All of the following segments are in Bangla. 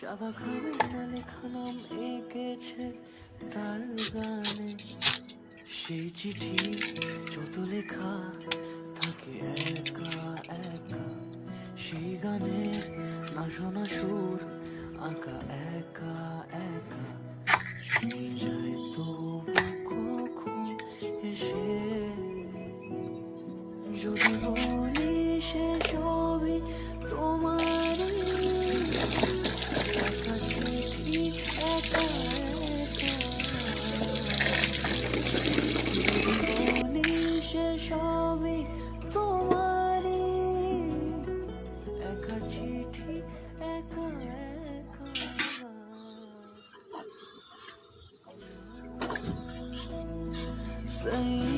সাদা খামে না লেখা নাম এঁকেছে তার গানে। সেই চিঠি যত লেখা থাকে একা একা। সেই গানের না শোনা সুর, আঁকা একা একা। ছুঁয়ে say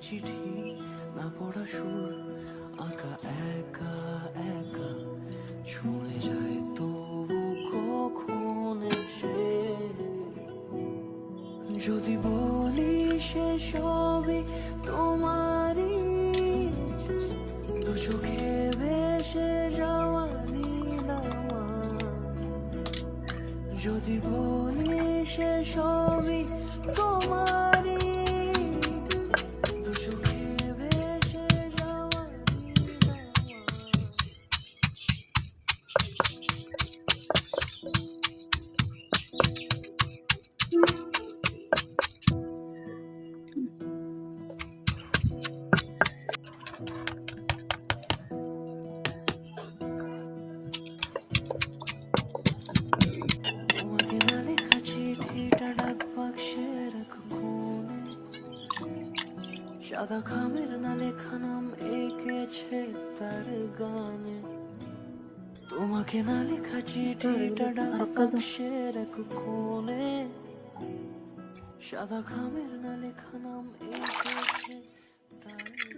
চিঠি না পড়া সুর, আঁকা, একা একা। ছুঁয়ে যায় তবু কখন সে যদি বলি সে সবই তোমারই, দু চোখে ভেসে যাওয়া নীলামা যদি বলি সে সবই তোমারই সাদা খামের না লেখা নাম এঁকেছে তার গানে। তোমাকে না লেখা চিঠিটা ডাক বাক্সে এক কোণে। সাদা খামের না লেখা নাম এঁকেছে তার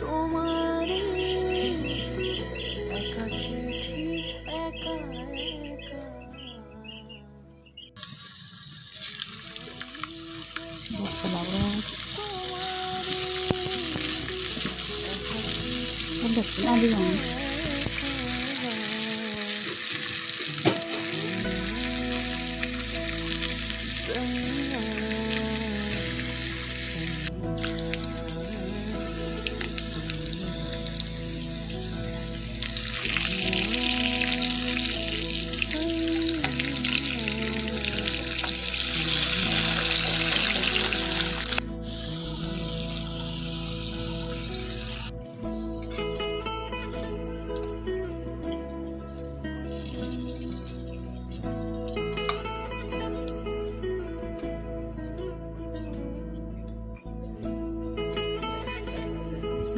তোমার একা চিঠি একা একা। বসতে লাগল